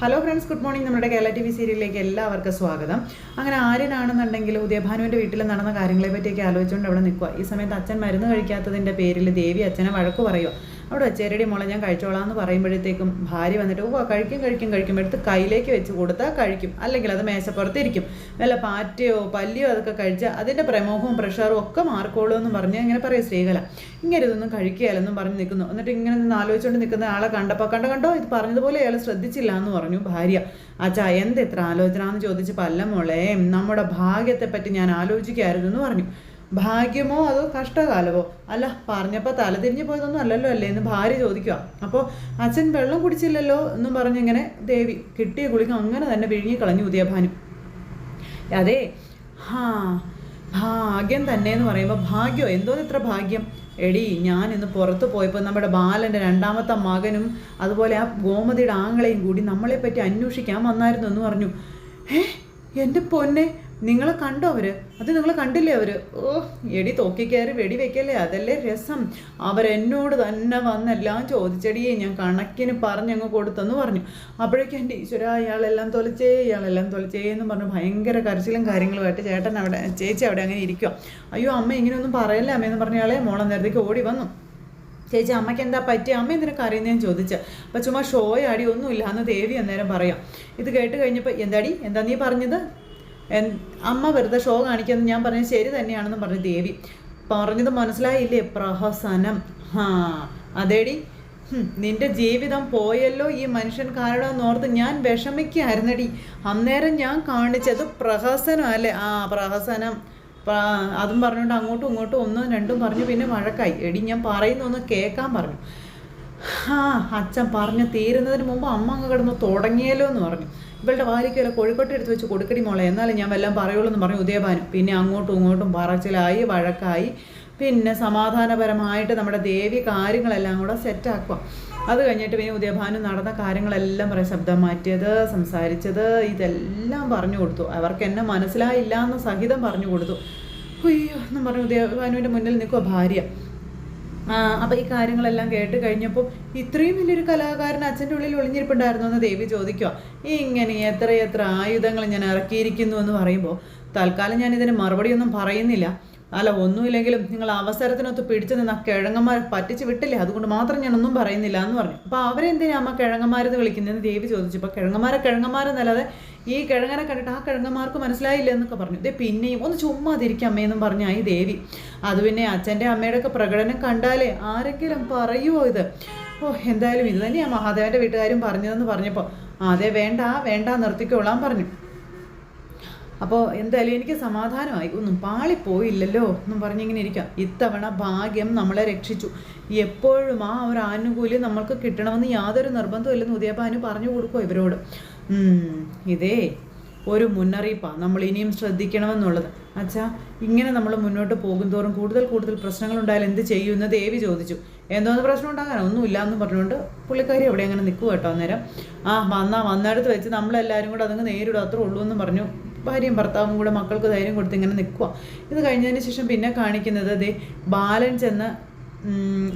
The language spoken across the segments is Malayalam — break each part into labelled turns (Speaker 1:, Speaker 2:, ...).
Speaker 1: ഹലോ ഫ്രണ്ട്സ് ഗുഡ് മോർണിംഗ് നമ്മുടെ കേരള ടി വി സീരിയലിലേക്ക് എല്ലാവർക്കും സ്വാഗതം. അങ്ങനെ ആര്യനാണെന്നുണ്ടെങ്കിൽ ഉദയഭാനുവിന്റെ വീട്ടിൽ നടന്ന കാര്യങ്ങളെ പറ്റിയൊക്കെ ആലോചിച്ചുകൊണ്ട് അവിടെ നിൽക്കുക ഈ സമയത്ത് അച്ഛൻ മരുന്ന് കഴിക്കാത്തതിന്റെ പേരിൽ ദേവി അച്ഛനെ വഴക്ക് പറയുക അവിടെ വെച്ചേരടി മോളെ ഞാൻ കഴിച്ചോളാം എന്ന് പറയുമ്പോഴത്തേക്കും ഭാര്യ വന്നിട്ട് ഓ കഴിക്കും കഴിക്കും കഴിക്കും. എടുത്ത് കയ്യിലേക്ക് വെച്ച് കൊടുത്താൽ കഴിക്കും. അല്ലെങ്കിൽ അത് മേശപ്പുറത്തിരിക്കും. വല്ല പാറ്റയോ പല്ലിയോ അതൊക്കെ കഴിച്ചാൽ അതിന്റെ പ്രമോഹവും പ്രഷറും ഒക്കെ മാർക്കോളൂ എന്ന് പറഞ്ഞ് ഇങ്ങനെ പറയും ശ്രീകല. ഇങ്ങനെ ഇതൊന്നും കഴിക്കുകയല്ലെന്നും പറഞ്ഞ് നിൽക്കുന്നു. എന്നിട്ട് ഇങ്ങനെ നിന്ന് ആലോചിച്ചുകൊണ്ട് നിൽക്കുന്ന ആളെ കണ്ടപ്പോൾ കണ്ടോ കണ്ടോ ഇത് പറഞ്ഞതുപോലെ അയാൾ ശ്രദ്ധിച്ചില്ല എന്ന് പറഞ്ഞു ഭാര്യ. അച്ഛാ എന്ത് എത്ര ആലോചന എന്ന് ചോദിച്ചപ്പോൾ അല്ല മോളെ നമ്മുടെ ഭാഗ്യത്തെ പറ്റി ഞാൻ ആലോചിക്കായിരുന്നു എന്ന് പറഞ്ഞു. ഭാഗ്യമോ അതോ കഷ്ടകാലമോ? അല്ല പറഞ്ഞപ്പോൾ തലതിരിഞ്ഞ് പോയതൊന്നും അല്ലല്ലോ അല്ലേ എന്ന് ഭാര്യ ചോദിക്കുക അപ്പോൾ അച്ഛൻ വെള്ളം കുടിച്ചില്ലല്ലോ എന്നും പറഞ്ഞിങ്ങനെ ദേവി കിട്ടിയ ഗുളിക അങ്ങനെ തന്നെ വിഴുങ്ങി കളഞ്ഞു ഉദയഭാനു അതെ ഹാ ഭാഗ്യം തന്നെ എന്ന് പറയുമ്പോൾ ഭാഗ്യമോ എന്തോ ഇത്ര ഭാഗ്യം. എടി ഞാൻ ഇന്ന് പുറത്ത് പോയപ്പോൾ നമ്മുടെ ബാലന്റെ രണ്ടാമത്തെ മകനും അതുപോലെ ആ ഗോമതിയുടെ ആങ്ങളെയും കൂടി നമ്മളെ പറ്റി അന്വേഷിക്കാൻ വന്നായിരുന്നു എന്ന് പറഞ്ഞു. ഏ എന്റെ പൊന്നെ നിങ്ങളെ കണ്ടോ അവർ? അത് നിങ്ങൾ കണ്ടില്ലേ അവർ? ഓ എടി തോക്കിക്കയറി വെടി വെക്കല്ലേ? അതല്ലേ രസം. അവരെന്നോട് തന്നെ വന്നെല്ലാം ചോദിച്ചടിയേ ഞാൻ കണക്കിന് പറഞ്ഞങ്ങ് കൊടുത്തെന്ന് പറഞ്ഞു. അപ്പോഴേക്കും എന്റെ ഈശ്വര ഇയാളെല്ലാം തൊലിച്ചേ ഇയാളെല്ലാം തൊലിച്ചേ എന്ന് പറഞ്ഞു ഭയങ്കര കരച്ചിലും കാര്യങ്ങളുമായിട്ട് ചേട്ടൻ അവിടെ ചേച്ചി അവിടെ അങ്ങനെ ഇരിക്കുക അയ്യോ അമ്മ ഇങ്ങനെയൊന്നും പറയല്ലേ അമ്മയെന്ന് പറഞ്ഞ മോളെ നേരത്തേക്ക് ഓടി വന്നു. ചേച്ചി അമ്മയ്ക്ക് എന്താ പറ്റിയ? അമ്മ എന്തിനൊക്കെ അറിയുന്നതെന്ന് ചോദിച്ചു. അപ്പം ചുമ്മാ ഷോയാടി ഒന്നുമില്ല എന്ന് ദേവി അന്നേരം പറയാം. ഇത് കേട്ട് കഴിഞ്ഞപ്പോൾ എന്താടി? എന്താ നീ പറഞ്ഞത്? അമ്മ വെറുതെ ഷോ കാണിക്കുന്നത് ഞാൻ പറഞ്ഞ ശരി തന്നെയാണെന്ന് പറഞ്ഞു ദേവി. പറഞ്ഞത് മനസ്സിലായില്ലേ? പ്രഹസനം. ഹാ അതേടി. നിന്റെ ജീവിതം പോയല്ലോ ഈ മനുഷ്യൻ കാരണം ഓർത്ത് ഞാൻ വിഷമിക്കായിരുന്നടി. അന്നേരം ഞാൻ കാണിച്ചത് പ്രഹസനം അല്ലേ? ആ പ്രഹസനം. അതും പറഞ്ഞുകൊണ്ട് അങ്ങോട്ടും ഇങ്ങോട്ടും ഒന്നും രണ്ടും പറഞ്ഞു പിന്നെ വഴക്കായി. എടി ഞാൻ പറയുന്നൊന്ന് കേൾക്കാൻ പറഞ്ഞു. ആ അച്ഛൻ പറഞ്ഞു തീരുന്നതിന് മുമ്പ് അമ്മ അങ്ങ് കിടന്ന് തുടങ്ങിയല്ലോ എന്ന് പറഞ്ഞു. ഇവളുടെ വാരിക്കല കോഴിക്കോട്ട് എടുത്ത് വെച്ച് കൊടുക്കടി മോളെ എന്നാലും ഞാൻ വല്ലതും പറയുള്ളൂ എന്ന് പറഞ്ഞു ഉദയഭാനു. പിന്നെ അങ്ങോട്ടും ഇങ്ങോട്ടും പറച്ചിലായി വഴക്കായി. പിന്നെ സമാധാനപരമായിട്ട് നമ്മുടെ ദേവി കാര്യങ്ങളെല്ലാം കൂടെ സെറ്റാക്കുക അത് കഴിഞ്ഞിട്ട് പിന്നെ ഉദയഭാനു നടന്ന കാര്യങ്ങളെല്ലാം പറയാം. ശബ്ദം മാറ്റിയത് സംസാരിച്ചത് ഇതെല്ലാം പറഞ്ഞു കൊടുത്തു. അവർക്ക് എന്നെ മനസ്സിലായില്ല എന്ന് സഹിതം പറഞ്ഞു കൊടുത്തു. അയ്യോ എന്നും പറഞ്ഞു ഉദയഭാനുവിന്റെ മുന്നിൽ നിൽക്കുക ഭാര്യ. അപ്പോൾ ഈ കാര്യങ്ങളെല്ലാം കേട്ട് കഴിഞ്ഞപ്പോൾ ഇത്രയും വലിയൊരു കലാകാരൻ അച്ഛന്റെ ഉള്ളിൽ ഒളിഞ്ഞിരിപ്പുണ്ടായിരുന്നു എന്ന് ദേവി ചോദിക്കുക ഇങ്ങനെ എത്ര എത്ര ആയുധങ്ങൾ ഞാൻ ഇറക്കിയിരിക്കുന്നു എന്ന് പറയുമ്പോൾ തൽക്കാലം ഞാൻ ഇതിന് മറുപടിയൊന്നും പറയുന്നില്ല. അല്ല ഒന്നുമില്ലെങ്കിലും നിങ്ങൾ അവസരത്തിനൊത്ത് പിടിച്ചു നിന്ന് കിഴങ്ങന്മാരെ പറ്റിച്ച് വിട്ടില്ലേ? അതുകൊണ്ട് മാത്രം ഞാൻ ഒന്നും പറയുന്നില്ല എന്ന് പറഞ്ഞു. അപ്പോൾ അവരെന്തിനാ അമ്മ കിഴങ്ങന്മാരെന്ന് വിളിക്കുന്നതെന്ന് ദേവി ചോദിച്ചു. അപ്പോൾ കിഴങ്ങന്മാരെ കിഴങ്ങന്മാരെന്നല്ലാതെ ഈ കിഴങ്ങനെ കണ്ടിട്ട് ആ കിഴങ്ങന്മാർക്ക് മനസ്സിലായില്ല എന്നൊക്കെ പറഞ്ഞു. ഇതേ പിന്നെയും ഒന്ന് ചുമ്മാതിരിക്കും അമ്മയെന്നും പറഞ്ഞായി ദേവി. അത് പിന്നെ അച്ഛന്റെ അമ്മയുടെ ഒക്കെ പ്രകടനം കണ്ടാലേ ആരെങ്കിലും പറയുമോ ഇത്? ഓ എന്തായാലും ഇത് തന്നെയാണ് മഹാദേവന്റെ വീട്ടുകാരും പറഞ്ഞതെന്ന് പറഞ്ഞപ്പോൾ അതെ വേണ്ട വേണ്ട നിർത്തിക്കോളാൻ പറഞ്ഞു. അപ്പോൾ എന്തായാലും എനിക്ക് സമാധാനമായി. ഒന്നും പാളിപ്പോയില്ലല്ലോ എന്നും പറഞ്ഞിങ്ങനെ ഇരിക്കാം. ഇത്തവണ ഭാഗ്യം നമ്മളെ രക്ഷിച്ചു. എപ്പോഴും ആ ഒരു ആനുകൂല്യം നമ്മൾക്ക് കിട്ടണമെന്ന് യാതൊരു നിർബന്ധമില്ലെന്ന് ഉദയഭാനു പറഞ്ഞു കൊടുക്കുമോ ഇവരോട്. ഇതേ ഒരു മുന്നറിയിപ്പാണ് നമ്മൾ ഇനിയും ശ്രദ്ധിക്കണമെന്നുള്ളത്. അച്ഛാ ഇങ്ങനെ നമ്മൾ മുന്നോട്ട് പോകുന്തോറും കൂടുതൽ കൂടുതൽ പ്രശ്നങ്ങൾ ഉണ്ടായാൽ എന്ത് ചെയ്യും എന്ന് ദേവി ചോദിച്ചു. എന്തോന്ന് പ്രശ്നം ഉണ്ടാകാൻ ഒന്നുമില്ല എന്ന് പറഞ്ഞുകൊണ്ട് പുള്ളിക്കാരി അവിടെ അങ്ങനെ നിൽക്കുക കേട്ടോ അന്നേരം. ആ വന്നാ വന്നെടുത്ത് വെച്ച് നമ്മളെല്ലാവരും കൂടെ അതങ്ങ് നേരിടും. അത്രേ ഉള്ളൂ എന്ന് പറഞ്ഞു ഭാര്യയും ഭർത്താവും കൂടെ മക്കൾക്ക് ധൈര്യം കൊടുത്ത് ഇങ്ങനെ നിൽക്കുക ഇത് കഴിഞ്ഞതിന് ശേഷം പിന്നെ കാണിക്കുന്നത് ദേ ബാലൻ ചെന്ന്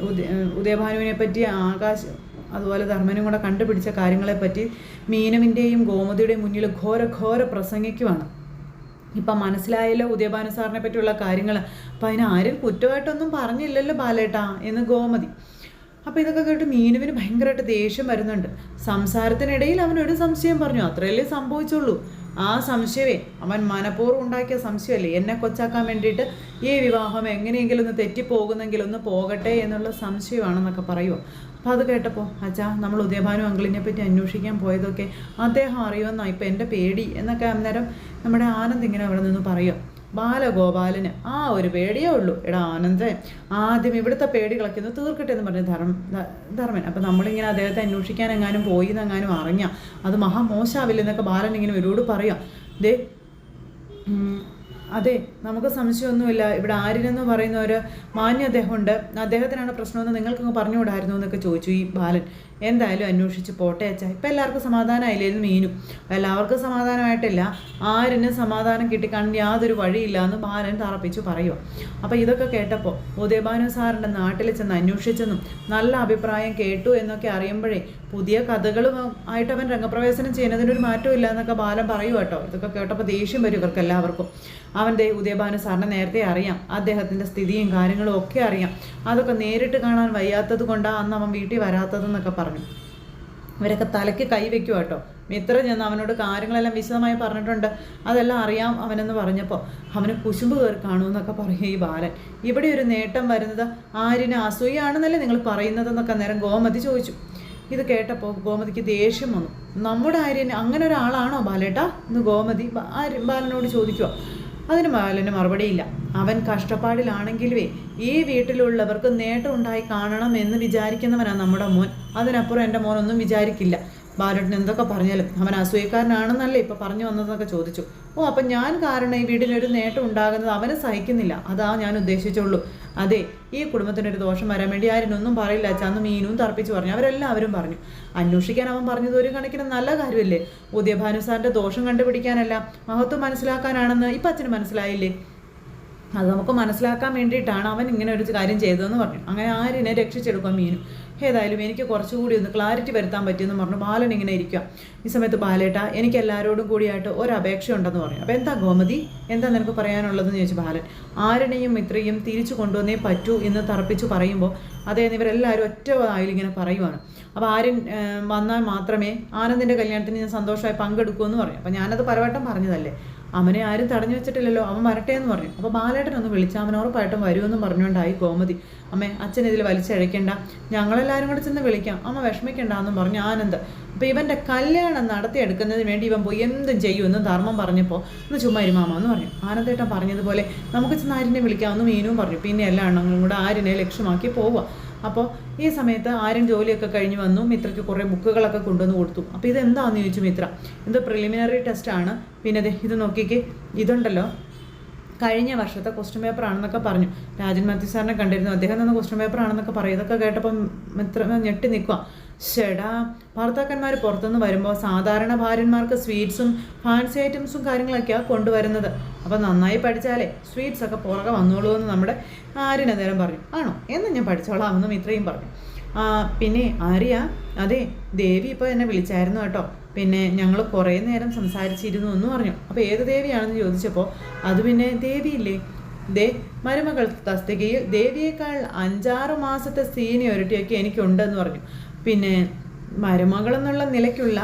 Speaker 1: ഉദയ ഉദയഭാനുവിനെ പറ്റി ആകാശ് അതുപോലെ ധർമ്മനും കൂടെ കണ്ടുപിടിച്ച കാര്യങ്ങളെപ്പറ്റി മീനമിന്റെയും ഗോമതിയുടെയും മുന്നിൽ ഘോര ഘോര പ്രസംഗിക്കുവാണ്. ഇപ്പം മനസ്സിലായല്ലോ ഉദയഭാനു സാറിനെ പറ്റിയുള്ള കാര്യങ്ങൾ അപ്പം അതിന് ആരും കുറ്റമായിട്ടൊന്നും പറഞ്ഞില്ലല്ലോ ബാലേട്ടാ എന്ന് ഗോമതി. അപ്പോൾ ഇതൊക്കെ കേട്ട് മീനുവിന് ഭയങ്കരമായിട്ട് ദേഷ്യം വരുന്നുണ്ട്. സംസാരത്തിനിടയിൽ അവനൊരു സംശയം പറഞ്ഞു. അത്രയല്ലേ സംഭവിച്ചുള്ളൂ. ആ സംശയമേ. അവൻ മനഃപൂർവം ഉണ്ടാക്കിയ സംശയമല്ലേ? എന്നെ കൊച്ചാക്കാൻ വേണ്ടിയിട്ട് ഈ വിവാഹം എങ്ങനെയെങ്കിലും ഒന്ന് തെറ്റിപ്പോകുന്നെങ്കിൽ ഒന്ന് പോകട്ടെ എന്നുള്ള സംശയമാണെന്നൊക്കെ പറയുമോ അപ്പോൾ അത് കേട്ടപ്പോൾ അച്ഛാ നമ്മൾ ഉദയഭാനു അങ്കിളിനെ പറ്റി അന്വേഷിക്കാൻ പോയതൊക്കെ അദ്ദേഹം അറിയുമെന്നാണ് ഇപ്പം എന്റെ പേടി എന്നൊക്കെ അന്നേരം നമ്മുടെ ആനന്ദ് ഇങ്ങനെ അവിടെ നിന്ന് പറയുക ബാലഗോപാലന് ആ ഒരു പേടിയേ ഉള്ളൂ. എടാ ആനന്ദേ ആദ്യം ഇവിടുത്തെ പേടികളൊക്കെ ഒന്ന് തീർക്കട്ടെ എന്ന് പറഞ്ഞു ധർമ്മ ധർമ്മൻ. അപ്പം നമ്മളിങ്ങനെ അദ്ദേഹത്തെ അന്വേഷിക്കാൻ എങ്ങാനും പോയി എന്നെങ്ങാനും അറിഞ്ഞാൽ അത് മഹാമോശാവില്ലെന്നൊക്കെ ബാലൻ ഇങ്ങനെ ഇവരോട് പറയാം. ദേ അതെ നമുക്ക് സംശയമൊന്നുമില്ല. ഇവിടെ ആര്യനെന്ന് പറയുന്ന ഒരു മാന്യ അദ്ദേഹമുണ്ട്. അദ്ദേഹത്തിനാണ് പ്രശ്നമെന്ന് നിങ്ങൾക്കങ്ങ് പറഞ്ഞുകൂടായിരുന്നു എന്നൊക്കെ ചോദിച്ചു ഈ ബാലൻ. എന്തായാലും അന്വേഷിച്ച് പോട്ടെ അച്ഛാ. ഇപ്പം എല്ലാവർക്കും സമാധാനമായില്ലായിരുന്നു മീനും? എല്ലാവർക്കും സമാധാനമായിട്ടില്ല. ആരിനും സമാധാനം കിട്ടിക്കാണാൻ യാതൊരു വഴിയില്ല എന്ന് ബാലൻ തറപ്പിച്ച് പറയുക അപ്പോൾ ഇതൊക്കെ കേട്ടപ്പോൾ ഉദയഭാനു സാറിന്റെ നാട്ടിൽ ചെന്ന് അന്വേഷിച്ചെന്നും നല്ല അഭിപ്രായം കേട്ടു എന്നൊക്കെ അറിയുമ്പോഴേ പുതിയ കഥകളും ആയിട്ട് അവൻ രംഗപ്രവേശനം ചെയ്യുന്നതിനൊരു മാറ്റവും ഇല്ല എന്നൊക്കെ ബാലൻ പറയുക കേട്ടോ. ഇതൊക്കെ കേട്ടപ്പോൾ ദേഷ്യം വരും ഇവർക്ക് എല്ലാവർക്കും. അവന്റെ ഉദയഭാനു സാറിനെ നേരത്തെ അറിയാം. അദ്ദേഹത്തിന്റെ സ്ഥിതിയും കാര്യങ്ങളും ഒക്കെ അറിയാം. അതൊക്കെ നേരിട്ട് കാണാൻ വയ്യാത്തത് കൊണ്ടാണ് അന്ന് അവൻ വീട്ടിൽ വരാത്തതെന്നൊക്കെ പറഞ്ഞു. ഇവരൊക്കെ തലയ്ക്ക് കൈവയ്ക്കുക കേട്ടോ. മിത്ര ചെന്ന് അവനോട് കാര്യങ്ങളെല്ലാം വിശദമായി പറഞ്ഞിട്ടുണ്ട്. അതെല്ലാം അറിയാം അവനെന്ന് പറഞ്ഞപ്പോൾ അവന് കുശുമ്പ് കയറി കാണുമെന്നൊക്കെ പറയും ഈ ബാലൻ. ഇവിടെ ഒരു നേട്ടം വരുന്നത് ആരിന് അസൂയാണെന്നല്ലേ നിങ്ങൾ പറയുന്നതെന്നൊക്കെ നേരം ഗോമതി ചോദിച്ചു. ഇത് കേട്ടപ്പോൾ ഗോമതിക്ക് ദേഷ്യം വന്നു. നമ്മുടെ ആര്യൻ അങ്ങനെ ഒരാളാണോ ബാലേട്ടാ? എന്ന് ഗോമതി ബാലനോട് ചോദിക്കുക അതിന് ബാലന് മറുപടിയില്ല. അവൻ കഷ്ടപ്പാടിലാണെങ്കിലുവേ ഈ വീട്ടിലുള്ളവർക്ക് നേട്ടം ഉണ്ടായി കാണണം എന്ന് വിചാരിക്കുന്നവനാണ് നമ്മുടെ മോൻ. അതിനപ്പുറം എന്റെ മോനൊന്നും വിചാരിക്കില്ല. ബാലട്ടൻ എന്തൊക്കെ പറഞ്ഞാലും അവൻ അസൂയക്കാരനാണെന്നല്ലേ ഇപ്പം പറഞ്ഞു വന്നതെന്നൊക്കെ ചോദിച്ചു. ഓ അപ്പം ഞാൻ കാരണം ഈ വീടിനൊരു നേട്ടം ഉണ്ടാകുന്നത് അവന് സഹിക്കുന്നില്ല. അതാ ഞാൻ ഉദ്ദേശിച്ചുള്ളൂ. അതെ ഈ കുടുംബത്തിനൊരു ദോഷം വരാൻ വേണ്ടി ആരിനൊന്നും പറയില്ല. അന്ന് മീനും തർപ്പിച്ചു പറഞ്ഞു. അവരെല്ലാവരും പറഞ്ഞു. അന്വേഷിക്കാൻ അവൻ പറഞ്ഞത് ഒരു കണക്കിന് നല്ല കാര്യമല്ലേ? ഉദയഭാനു സാറിന്റെ ദോഷം കണ്ടുപിടിക്കാനല്ല മഹത്വം മനസ്സിലാക്കാനാണെന്ന് ഇപ്പം അച്ഛന് മനസ്സിലായില്ലേ? അത് നമുക്ക് മനസ്സിലാക്കാൻ വേണ്ടിയിട്ടാണ് അവൻ ഇങ്ങനെ ഒരു കാര്യം ചെയ്തതെന്ന് പറഞ്ഞു. അങ്ങനെ ആരിനെ രക്ഷിച്ചെടുക്കാം മീനു. ഏതായാലും എനിക്ക് കുറച്ചുകൂടി ഒന്ന് ക്ലാരിറ്റി വരുത്താൻ പറ്റിയെന്ന് പറഞ്ഞു. ബാലൻ ഇങ്ങനെ ഇരിക്കുക ഈ സമയത്ത് ബാലേട്ട എനിക്ക് എല്ലാവരോടും കൂടിയായിട്ട് ഒരു അപേക്ഷ ഉണ്ടെന്ന് പറഞ്ഞു. അപ്പോൾ എന്താ ഗോമതി? എന്താ നിനക്ക് പറയാനുള്ളതെന്ന് ചോദിച്ചു ബാലൻ. ആരനെയും മിത്രയും തിരിച്ചു കൊണ്ടുവന്നേ പറ്റൂ എന്ന് തറപ്പിച്ച് പറയുമ്പോൾ അതേ ഇവരെല്ലാവരും ഒറ്റ ഇങ്ങനെ പറയുവാണ്. അപ്പോൾ ആര്യൻ വന്നാൽ മാത്രമേ ആനന്ദിന്റെ കല്യാണത്തിന് ഞാൻ സന്തോഷമായി പങ്കെടുക്കൂ എന്ന് പറഞ്ഞു അപ്പോൾ ഞാനത് പലവട്ടം പറഞ്ഞതല്ലേ? അവനെ ആരും തടഞ്ഞു വെച്ചിട്ടില്ലല്ലോ അവൻ വരട്ടെ എന്ന് പറഞ്ഞു. അപ്പോൾ ബാലേട്ടൻ ഒന്ന് വിളിച്ച അവൻ ഉറപ്പായിട്ടും വരുമെന്ന് പറഞ്ഞുകൊണ്ടായി ഗോമതി. അമ്മേ അച്ഛൻ ഇതിൽ വലിച്ചഴക്കേണ്ട ഞങ്ങളെല്ലാവരും കൂടെ ചെന്ന് വിളിക്കാം. അമ്മ വിഷമിക്കണ്ട എന്നും പറഞ്ഞു ആനന്ദ്. അപ്പോൾ ഇവന്റെ കല്യാണം നടത്തിയെടുക്കുന്നതിന് വേണ്ടി ഇവൻ പോയി എന്തും ചെയ്യുമെന്ന് ധർമ്മം പറഞ്ഞപ്പോൾ ഒന്ന് ചുമ്മാ ഇരുമാമ എന്ന് പറഞ്ഞു. ആനന്ദേട്ടൻ പറഞ്ഞതുപോലെ നമുക്ക് ചെന്ന് ആരിനെ വിളിക്കാമെന്ന് മീനും പറഞ്ഞു. പിന്നെ എല്ലാ എണ്ണങ്ങളും കൂടെ ആരിനെ ലക്ഷ്യമാക്കി പോവുക. അപ്പോൾ ഈ സമയത്ത് ആരും ജോലിയൊക്കെ കഴിഞ്ഞ് വന്നു മിത്രയ്ക്ക് കുറേ ബുക്കുകളൊക്കെ കൊണ്ടുവന്ന് കൊടുത്തു. അപ്പോൾ ഇത് എന്താണെന്ന് ചോദിച്ചു മിത്ര? ഇത് പ്രിലിമിനറി ടെസ്റ്റാണ് പിന്നെ ഇത് നോക്കിക്കേ ഇതുണ്ടല്ലോ. കഴിഞ്ഞ വർഷത്തെ ക്വസ്റ്റ്യൻ പേപ്പർ ആണെന്നൊക്കെ പറഞ്ഞു. രാജൻ മാത്യു സാറിനെ കണ്ടിരുന്നു. അദ്ദേഹം തന്ന ക്വസ്റ്റ്യൻ പേപ്പർ ആണെന്നൊക്കെ പറയും. ഇതൊക്കെ കേട്ടപ്പം മിത്ര ഞെട്ടി നിൽക്കുക ഷെടാ ഭർത്താക്കന്മാർ പുറത്തുനിന്ന് വരുമ്പോൾ സാധാരണ ഭാര്യന്മാർക്ക് സ്വീറ്റ്സും ഫാൻസി ഐറ്റംസും കാര്യങ്ങളൊക്കെയാണ് കൊണ്ടുവരുന്നത്. അപ്പോൾ നന്നായി പഠിച്ചാലേ സ്വീറ്റ്സ് ഒക്കെ പുറകെ വന്നോളൂ എന്ന് നമ്മുടെ ആര്യൻ നേരം പറഞ്ഞു. ആണോ? എന്ന് ഞാൻ പഠിച്ചോളാം എന്നും ഇത്രയും പറഞ്ഞു. പിന്നെ ആര്യ അതെ ദേവി ഇപ്പോൾ എന്നെ വിളിച്ചായിരുന്നു കേട്ടോ. പിന്നെ ഞങ്ങൾ കുറേ നേരം സംസാരിച്ചിരുന്നു എന്ന് പറഞ്ഞു. അപ്പോൾ ഏത് ദേവിയാണെന്ന് ചോദിച്ചപ്പോൾ അത് പിന്നെ ദേവിയില്ലേ? ദേ മരുമകൾ തസ്തികയിൽ ദേവിയേക്കാൾ അഞ്ചാറ് മാസത്തെ സീനിയോറിറ്റിയൊക്കെ എനിക്കുണ്ടെന്ന് പറഞ്ഞു. പിന്നെ മരുമകൾ എന്നുള്ള നിലയ്ക്കുള്ള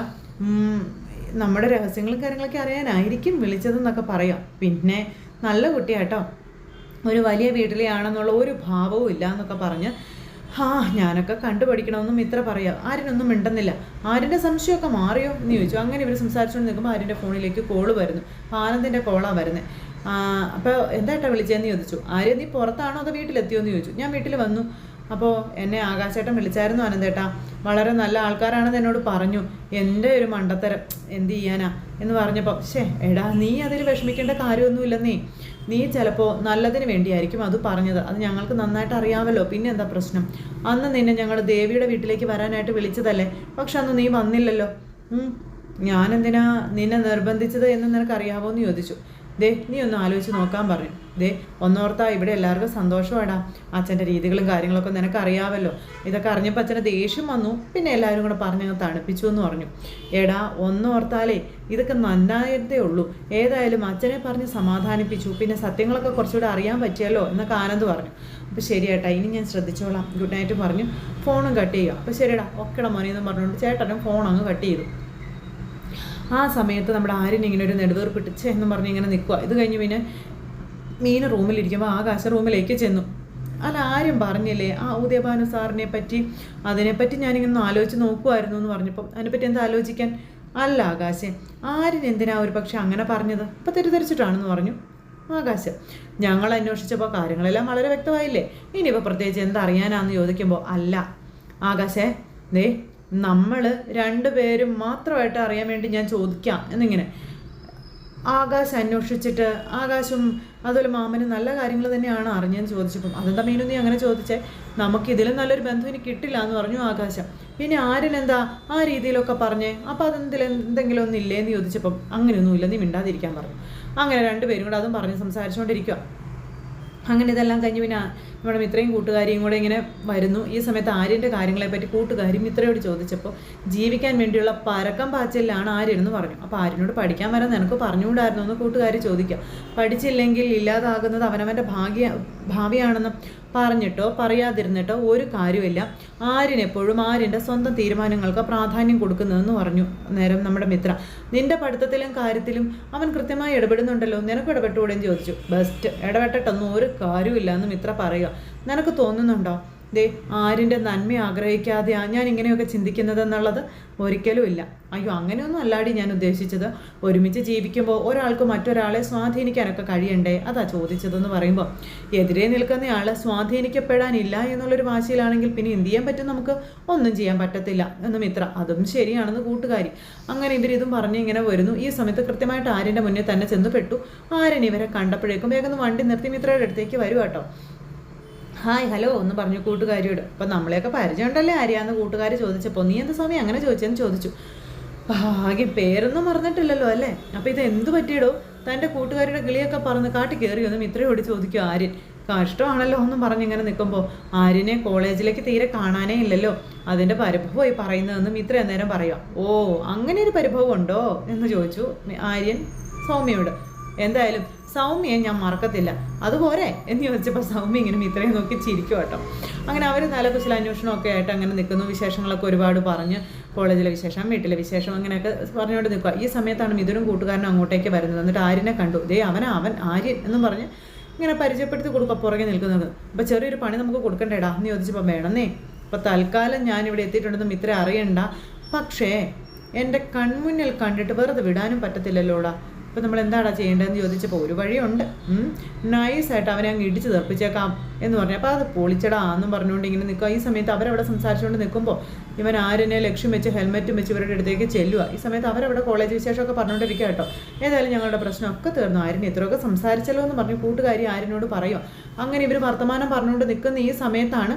Speaker 1: നമ്മുടെ രഹസ്യങ്ങളും കാര്യങ്ങളൊക്കെ അറിയാനായിരിക്കും വിളിച്ചതെന്നൊക്കെ പറയാം. പിന്നെ നല്ല കുട്ടിയാട്ടോ. ഒരു വലിയ വീട്ടിലെയാണെന്നുള്ള ഒരു ഭാവവും ഇല്ല എന്നൊക്കെ പറഞ്ഞ് ഹാ ഞാനൊക്കെ കണ്ടുപഠിക്കണമെന്നും ഇത്ര പറയാം. ആരിനൊന്നും മിണ്ടുന്നില്ല. ആരിന്റെ സംശയമൊക്കെ മാറിയോ? എന്ന് ചോദിച്ചു. അങ്ങനെ ഇവർ സംസാരിച്ചുകൊണ്ട് നിൽക്കുമ്പോൾ ആരിന്റെ ഫോണിലേക്ക് കോൾ വരുന്നു. ആനന്ദിന്റെ കോളാണ് വരുന്നത് അപ്പോൾ എന്തായിട്ടാണ് വിളിച്ചതെന്ന് ചോദിച്ചു. ആര്യ നീ പുറത്താണോ അതോ വീട്ടിലെത്തിയോ എന്ന് ചോദിച്ചു. ഞാൻ വീട്ടിൽ വന്നു. അപ്പോൾ എന്നെ ആകാശേട്ടൻ വിളിച്ചായിരുന്നു അനന്തേട്ടാ. വളരെ നല്ല ആൾക്കാരാണെന്ന് എന്നോട് പറഞ്ഞു. എന്റെ ഒരു മണ്ടത്തരം. എന്ത് ചെയ്യാനാ? എന്ന് പറഞ്ഞപ്പോൾ ശേ എടാ നീ അതിൽ വിഷമിക്കേണ്ട കാര്യമൊന്നുമില്ലെന്നേ. നീ ചിലപ്പോൾ നല്ലതിന് വേണ്ടിയായിരിക്കും അത് പറഞ്ഞത്. അത് ഞങ്ങൾക്ക് നന്നായിട്ട് അറിയാമല്ലോ. പിന്നെ എന്താ പ്രശ്നം? അന്ന് നിന്നെ ഞങ്ങൾ ദേവിയുടെ വീട്ടിലേക്ക് വരാനായിട്ട് വിളിച്ചതല്ലേ? പക്ഷെ അന്ന് നീ വന്നില്ലല്ലോ. ഞാനെന്തിനാ നിന്നെ നിർബന്ധിച്ചത് എന്ന് നിനക്കറിയാമോ എന്ന് ചോദിച്ചു. ദേ നീ ഒന്ന് ആലോചിച്ച് നോക്കാൻ പറഞ്ഞു ദേ ഒന്നോർത്താ ഇവിടെ എല്ലാവർക്കും സന്തോഷമാടാ. അച്ഛന്റെ രീതികളും കാര്യങ്ങളൊക്കെ നിനക്ക് അറിയാമല്ലോ ഇതൊക്കെ അറിഞ്ഞപ്പോൾ അച്ഛന്റെ ദേഷ്യം വന്നു. പിന്നെ എല്ലാവരും കൂടെ പറഞ്ഞങ്ങ് തണുപ്പിച്ചു എന്ന് പറഞ്ഞു. എടാ ഒന്നോർത്താലേ ഇതൊക്കെ നന്നായതേ ഉള്ളൂ. ഏതായാലും അച്ഛനെ പറഞ്ഞ് സമാധാനിപ്പിച്ചു. പിന്നെ സത്യങ്ങളൊക്കെ കുറച്ചുകൂടെ അറിയാൻ പറ്റിയല്ലോ എന്നൊക്കെ ആനന്ദ് പറഞ്ഞു. അപ്പോൾ ശരിയേട്ടാ ഇനി ഞാൻ ശ്രദ്ധിച്ചോളാം. ഗുഡ് നൈറ്റ് പറഞ്ഞു. ഫോണും കട്ട് ചെയ്യുക. അപ്പോൾ ശരിയടാ ഒക്കെടാ മോനെന്ന് പറഞ്ഞുകൊണ്ട് ചേട്ടനും ഫോൺ അങ്ങ് കട്ട് ചെയ്തു. ആ സമയത്ത് നമ്മുടെ ആര്യൻ ഇങ്ങനെ ഒരു നെടുവേർപ്പിട്ടിച്ച് എന്ന് പറഞ്ഞ് ഇങ്ങനെ നിൽക്കുക ഇത് കഴിഞ്ഞ് പിന്നെ മീൻ റൂമിലിരിക്കുമ്പോൾ ആകാശ റൂമിലേക്ക് ചെന്നു. അല്ല ആരും പറഞ്ഞില്ലേ ആ ഉദയഭാനു സാറിനെ പറ്റി അതിനെപ്പറ്റി ഞാനിങ്ങനെ ആലോചിച്ച് നോക്കുമായിരുന്നു എന്ന് പറഞ്ഞപ്പോൾ അതിനെപ്പറ്റി എന്താ ആലോചിക്കാൻ? അല്ല ആകാശം ആരും എന്തിനാ ഒരു പക്ഷെ അങ്ങനെ പറഞ്ഞത്? ഇപ്പം തെറ്റിദ്ധരിച്ചിട്ടാണെന്ന് പറഞ്ഞു. ആകാശം ഞങ്ങൾ അന്വേഷിച്ചപ്പോൾ കാര്യങ്ങളെല്ലാം വളരെ വ്യക്തമായില്ലേ? ഇനിയിപ്പോൾ പ്രത്യേകിച്ച് എന്താ അറിയാനാന്ന് ചോദിക്കുമ്പോൾ അല്ല ആകാശേ ദേ നമ്മൾ രണ്ടുപേരും മാത്രമായിട്ട് അറിയാൻ വേണ്ടി ഞാൻ ചോദിക്കാം എന്നിങ്ങനെ. ആകാശ് അന്വേഷിച്ചിട്ട് ആകാശും അതുപോലെ മാമന് നല്ല കാര്യങ്ങൾ തന്നെയാണ് അറിഞ്ഞെന്ന് ചോദിച്ചപ്പം അതെന്താ മീനു നീ അങ്ങനെ ചോദിച്ചേ? നമുക്ക് നല്ലൊരു ബന്ധം ഇനി കിട്ടില്ല എന്ന് പറഞ്ഞു ആകാശം. പിന്നെ ആരിനെന്താ ആ രീതിയിലൊക്കെ പറഞ്ഞേ അപ്പം അതെന്തിൽ എന്തെങ്കിലും ഒന്നും ഇല്ലേന്ന് ചോദിച്ചപ്പം അങ്ങനെയൊന്നും ഇല്ല നീ മിണ്ടാതിരിക്കാൻ പറഞ്ഞു. അങ്ങനെ രണ്ടുപേരും കൂടെ അതും പറഞ്ഞ് സംസാരിച്ചുകൊണ്ടിരിക്കുക അങ്ങനെ ഇതെല്ലാം കഴിഞ്ഞ് പിന്നെ നമ്മുടെ മിത്രയും കൂട്ടുകാരിയും കൂടെ ഇങ്ങനെ വരുന്നു. ഈ സമയത്ത് ആര്യന്റെ കാര്യങ്ങളെപ്പറ്റി കൂട്ടുകാരി മിത്രയോട് ചോദിച്ചപ്പോൾ ജീവിക്കാൻ വേണ്ടിയുള്ള പരക്കം പാച്ചിലാണ് ആര്യനെന്ന് പറഞ്ഞു. അപ്പോൾ ആര്യനോട് പഠിക്കാൻ വരാൻ നിനക്ക് പറഞ്ഞുകൂടായിരുന്നു എന്ന് കൂട്ടുകാരി ചോദിക്കുക. പഠിച്ചില്ലെങ്കിൽ ഇല്ലാതാകുന്നത് അവനവന്റെ ഭാഗ്യ ഭാവിയാണെന്ന് പറഞ്ഞിട്ടോ പറയാതിരുന്നിട്ടോ ഒരു കാര്യമില്ല ആരിനെപ്പോഴും ആരിന്റെ സ്വന്തം തീരുമാനങ്ങൾക്ക് പ്രാധാന്യം കൊടുക്കുന്നതെന്ന് പറഞ്ഞു നേരം നമ്മുടെ മിത്ര. നിന്റെ പഠിത്തത്തിലും കാര്യത്തിലും അവൻ കൃത്യമായി ഇടപെടുന്നുണ്ടല്ലോ നിനക്ക് ഇടപെട്ടുകൂടെയും ചോദിച്ചു. ബെസ്റ്റ്. ഇടപെട്ടിട്ടൊന്നും ഒരു കാര്യമില്ല എന്ന് മിത്ര പറയുക. നിനക്ക് തോന്നുന്നുണ്ടോ? ദേ ആരിന്റെ നന്മ ആഗ്രഹിക്കാതെയാ ഞാൻ ഇങ്ങനെയൊക്കെ ചിന്തിക്കുന്നതെന്നുള്ളത് ഒരിക്കലും ഇല്ല. അയ്യോ അങ്ങനെയൊന്നും അല്ലാടി ഞാൻ ഉദ്ദേശിച്ചത്. ഒരുമിച്ച് ജീവിക്കുമ്പോൾ ഒരാൾക്ക് മറ്റൊരാളെ സ്വാധീനിക്കാനൊക്കെ കഴിയണ്ടേ? അതാ ചോദിച്ചതെന്ന് പറയുമ്പോൾ എതിരെ നിൽക്കുന്നയാളെ സ്വാധീനിക്കപ്പെടാനില്ല എന്നുള്ളൊരു വാശിയിലാണെങ്കിൽ പിന്നെ എന്ത് ചെയ്യാൻ പറ്റും നമുക്ക്? ഒന്നും ചെയ്യാൻ പറ്റത്തില്ല. എന്ന് മിത്ര അതും ശരിയാണെന്ന് കൂട്ടുകാരി. അങ്ങനെ ഇവരിതും പറഞ്ഞ് ഇങ്ങനെ വരുന്നു. ഈ സമയത്ത് കൃത്യമായിട്ട് ആര്യന്റെ മുന്നേ തന്നെ ചെന്ന് പെട്ടു. ആര്യൻ ഇവരെ കണ്ടപ്പോഴേക്കും വേഗം വണ്ടി നിർത്തി മിത്രയുടെ അടുത്തേക്ക് വരും കേട്ടോ. ഹായ് ഹലോ ഒന്ന് പറഞ്ഞു കൂട്ടുകാരിയോട്. അപ്പം നമ്മളെയൊക്കെ പരിചയമുണ്ടല്ലേ ആര്യാന്ന് കൂട്ടുകാർ ചോദിച്ചപ്പോൾ നീ എന്ത് സമയം അങ്ങനെ ചോദിച്ചെന്ന് ചോദിച്ചു. ഭാഗ്യ പേരൊന്നും മറന്നിട്ടില്ലല്ലോ അല്ലേ? അപ്പം ഇത് എന്ത് പറ്റിയിടോ? തന്റെ കൂട്ടുകാരുടെ കിളിയൊക്കെ പറന്ന് കാട്ടി കയറിയൊന്നും ഇത്രയോട് ചോദിക്കും ആര്യൻ. കഷ്ടമാണല്ലോ എന്നും പറഞ്ഞിങ്ങനെ നിൽക്കുമ്പോൾ ആര്യനെ കോളേജിലേക്ക് തീരെ കാണാനേ ഇല്ലല്ലോ. അതിന്റെ പരിഭവമായി പറയുന്നതെന്നും ഇത്ര നേരം പറയാം ഓ അങ്ങനെ ഒരു പരിഭവം ഉണ്ടോ എന്ന് ചോദിച്ചു ആര്യൻ സൗമ്യയോട്. എന്തായാലും സൗമ്യയെ ഞാൻ മറക്കത്തില്ല. അതുപോലെ എന്ന് ചോദിച്ചപ്പോൾ സൗമ്യ ഇങ്ങനെ ഇത്രയും നോക്കി ചിരിക്കും കേട്ടോ. അങ്ങനെ അവർ കുശല അന്വേഷണം ഒക്കെ ആയിട്ട് അങ്ങനെ നിൽക്കുന്നു. വിശേഷങ്ങളൊക്കെ ഒരുപാട് പറഞ്ഞ്. കോളേജിലെ വിശേഷം വീട്ടിലെ വിശേഷം അങ്ങനെയൊക്കെ പറഞ്ഞുകൊണ്ട് നിൽക്കുക ഈ സമയത്താണ് മിഥുനും കൂട്ടുകാരനും അങ്ങോട്ടേക്ക് വരുന്നത്. എന്നിട്ട് ആര്യനെ കണ്ടു. ദേ അവൻ അവൻ ആര്യൻ എന്നും പറഞ്ഞ് ഇങ്ങനെ പരിചയപ്പെടുത്തി കൊടുക്കുക പുറകെ നിൽക്കുന്നത്. അപ്പോൾ ചെറിയൊരു പണി നമുക്ക് കൊടുക്കണ്ടേടാ എന്ന് ചോദിച്ചപ്പോൾ വേണമെന്നേ അപ്പോൾ തൽക്കാലം ഞാൻ ഇവിടെ എത്തിയിട്ടുണ്ടെന്നും ഇത്ര അറിയണ്ട. പക്ഷേ എന്റെ കൺമുന്നിൽ കണ്ടിട്ട് വെറുതെ വിടാനും പറ്റത്തില്ലല്ലോടാ. അപ്പോൾ നമ്മൾ എന്താടാ ചെയ്യേണ്ടതെന്ന് ചോദിച്ചപ്പോൾ ഒരു വഴിയുണ്ട്. നൈസായിട്ട് അവനെ അങ്ങ് ഇടിച്ച് തെറിപ്പിച്ചേക്കാം എന്ന് പറഞ്ഞു. അപ്പോൾ അത് പൊളിച്ചടാ എന്നും പറഞ്ഞുകൊണ്ട് ഇങ്ങനെ നിൽക്കുക ഈ സമയത്ത് അവരവിടെ സംസാരിച്ചുകൊണ്ട് നിൽക്കുമ്പോൾ ഇവൻ ആരെന്നെ ലക്ഷ്യം വെച്ച് ഹെൽമെറ്റും വെച്ച് ഇവരുടെ അടുത്തേക്ക് ചെല്ലുക ഈ സമയത്ത് അവരവിടെ കോളേജ് വിശേഷമൊക്കെ പറഞ്ഞുകൊണ്ടിരിക്കുക കേട്ടോ. ഏതായാലും ഞങ്ങളുടെ പ്രശ്നമൊക്കെ തീർന്നു. ആര്യൻ ഇത്രയൊക്കെ സംസാരിച്ചല്ലോ എന്ന് പറഞ്ഞു കൂട്ടുകാരി ആര്യനോട് പറയുക അങ്ങനെ ഇവർ വർത്തമാനം പറഞ്ഞുകൊണ്ട് നിൽക്കുന്ന ഈ സമയത്താണ്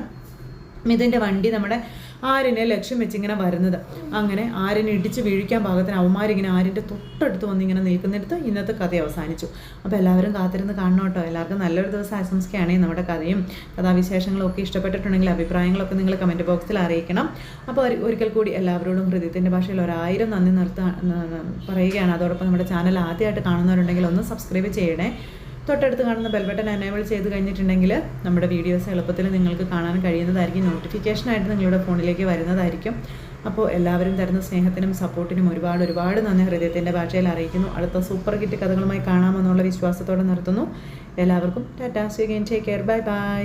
Speaker 1: ഇതിന്റെ വണ്ടി നമ്മുടെ ആര്യനെ ലക്ഷ്യം വെച്ചിങ്ങനെ വരുന്നത്. അങ്ങനെ ആര്യനെ ഇടിച്ച് വീഴിക്കാൻ പാകത്തിന് അവന്മാരിങ്ങനെ ആര്യന്റെ തൊട്ടടുത്ത് വന്ന് ഇങ്ങനെ നിൽക്കുന്നിടത്ത് ഇന്നത്തെ കഥ അവസാനിച്ചു. അപ്പോൾ എല്ലാവരും കാത്തിരുന്ന് കാണണം കേട്ടോ. എല്ലാവർക്കും നല്ലൊരു ദിവസം ആശംസിക്കുകയാണ് നമ്മുടെ കഥയും കഥാവിശേഷങ്ങളും ഒക്കെ ഇഷ്ടപ്പെട്ടിട്ടുണ്ടെങ്കിൽ അഭിപ്രായങ്ങളൊക്കെ നിങ്ങൾ കമന്റ് ബോക്സിൽ അറിയിക്കണം. അപ്പോൾ ഒരിക്കൽ കൂടി എല്ലാവരോടും ഹൃദയത്തിന്റെ ഭാഷയിൽ ഒരായിരം നന്ദി നിർത്താൻ പറയുകയാണ്. അതോടൊപ്പം നമ്മുടെ ചാനൽ ആദ്യമായിട്ട് കാണുന്നവരുണ്ടെങ്കിൽ ഒന്ന് സബ്സ്ക്രൈബ് ചെയ്യണേ. തൊട്ടടുത്ത് കാണുന്ന ബെൽബട്ടൺ എനേബിൾ ചെയ്ത് കഴിഞ്ഞിട്ടുണ്ടെങ്കിൽ നമ്മുടെ വീഡിയോസ് എളുപ്പത്തിൽ നിങ്ങൾക്ക് കാണാൻ കഴിയുന്നതായിരിക്കും. നോട്ടിഫിക്കേഷനായിട്ട് നിങ്ങളുടെ ഫോണിലേക്ക് വരുന്നതായിരിക്കും. അപ്പോൾ എല്ലാവരും തരുന്ന സ്നേഹത്തിനും സപ്പോർട്ടിനും ഒരുപാട് ഒരുപാട് നന്ദി. ഹൃദയത്തിന്റെ ഭാഷയിൽ അറിയിക്കുന്നു. അടുത്ത സൂപ്പർ ഹിറ്റ് കഥകളുമായി കാണാമെന്നുള്ള വിശ്വാസത്തോടെ നിർത്തുന്നു. എല്ലാവർക്കും ടാറ്റാ സ്വീകൻ ടേക്ക് കെയർ ബൈ ബൈ